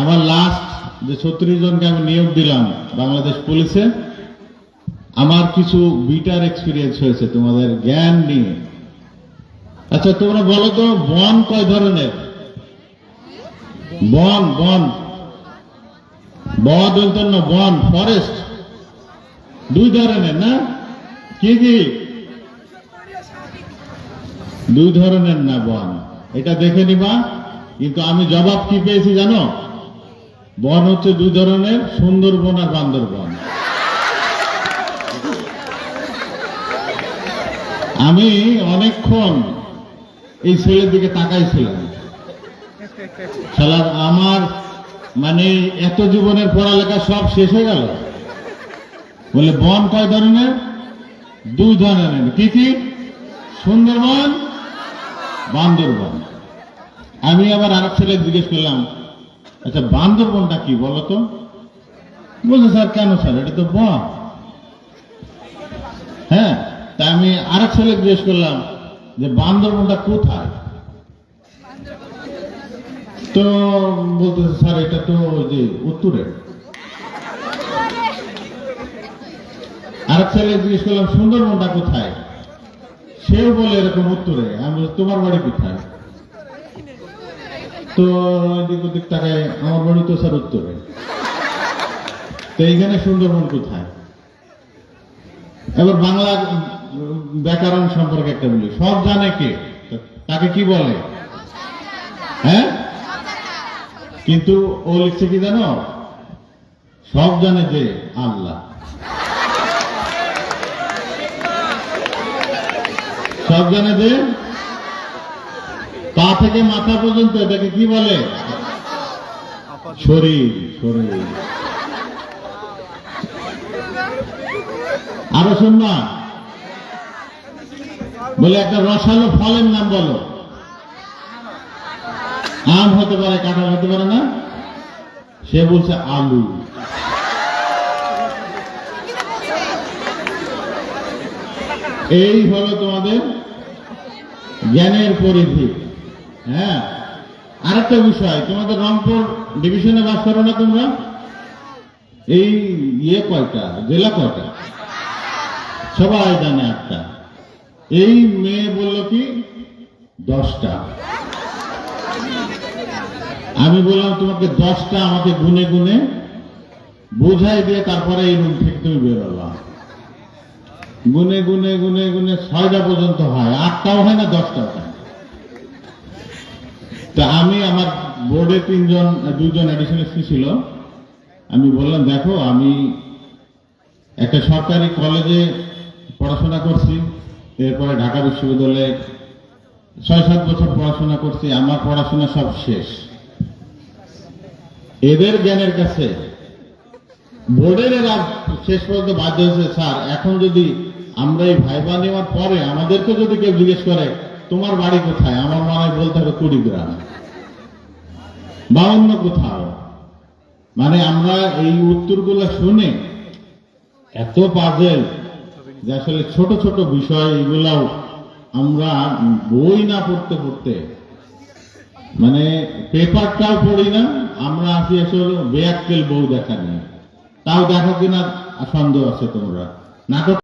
আমার লাস্ট যে ছত্রিশ জনকে আমি নিয়োগ দিলাম বাংলাদেশ পুলিশে, আমার কিছু বিটার এক্সপিরিয়েন্স হয়েছে তোমাদের জ্ঞান নিয়ে। আচ্ছা তোমরা বলো তো, বন কয় ধরনের? বন বন। না বন ফরেস্ট দুই ধরনের, না? কি কি? দুই ধরনের না, বন। এটা দেখে নিবা। কিন্তু আমি জবাব কি পেয়েছি জানো? বন হচ্ছে দুই ধরনের, সুন্দরবন আর বান্দরবন। আমি অনেকক্ষণ এই ছেলের দিকে তাকাইছিলাম। শালার, আমার মানে এত জীবনের পড়ালেখা সব শেষ হয়ে গেল। বলে বন কয় ধরনের? দুই ধরনের। কি কি? সুন্দরবন, বান্দরবন। আমি আবার আরেক ছেলে জিজ্ঞেস করলাম আচ্ছা বান্দরবনটা কি বলো তো? বলছে, স্যার, কেন স্যার? এটা তো বন। হ্যাঁ তা আমি আরেক ছেলে জিজ্ঞেস করলাম যে, বান্দরবনটা কোথায়? তো বলতেছে, স্যার, এটা তো যে উত্তরে। আরেক ছেলে জিজ্ঞেস করলাম, সুন্দরবনটা কোথায়? সেও বলে, এরকম উত্তরে। আমি তোমার বাড়ি কোথায়? তো ওদিক তাকায় আমার বাড়ি তো স্যার, উত্তরে। তো এইখানে সুন্দরবন কোথায়? এবার বাংলা ব্যাকরণ সম্পর্কে একটা বলি। সব জানে কে? তাকে কি বলে? হ্যাঁ? কিন্তু ও লিখছে কি জানো? সব জানে যে আল্লাহ। সব জানে যে পা থেকে মাথা পর্যন্ত, এটাকে কি বলে? শরীর শরীর। আরও শুন না। বলে একটা রসালো ফলের নাম বলো। আম হতে পারে, কাঁঠাল হতে পারে না? সে বলছে আলু। এই হলো তোমাদের জ্ঞানের পরিধি। হ্যাঁ। আরেকটা বিষয়, তোমাদের রংপুর ডিভিশনে বাস করো না তোমরা? এই ইয়ে কয়টা? জেলা কয়টা? সবাই জানে একটা। এই মেয়ে বলল কি? দশটা। আমি বললাম, তোমাকে দশটা আমাকে গুনে গুনে বুঝাই দিয়ে তারপরে এই রুম থেকে তুমি বেরোলাম গুনে গুনে গুনে গুনে ছয়টা পর্যন্ত হয়। আটটাও হয় না, দশটাও হয়। তা আমি আমার বোর্ডে তিনজন দুইজন অ্যাডিশনাল ছিল। আমি বললাম, দেখো, আমি একটা সরকারি কলেজে পড়াশোনা করছি, এরপরে ঢাকা বিশ্ববিদ্যালয়ে ছয় সাত বছর পড়াশোনা করছি, আমার পড়াশোনা সব শেষ। এদের জ্ঞানের কাছে বোর্ডের এরা শেষ পর্যন্ত বাধ্য হয়েছে, স্যার, এখন যদি আমরা এই ভাইবা নেওয়ার পরে আমাদেরকে যদি কেউ জিজ্ঞেস করে, তোমার বাড়ি কোথায়? আমার মনে বলতে হবে কুড়িগ্রাম বা অন্য কোথাও। মানে আমরা এই উত্তরগুলো শুনে এত পাজেল যে আসলে ছোট ছোট বিষয় এগুলাও আমরা বই না পড়তে পড়তে মানে পেপারটাও পড়ি না, আমরা আসি আসলে বেয়াক্কেল বউ দেখা নিয়ে। তাও দেখো কিনা সন্দেহ আছে তোমরা। নাটক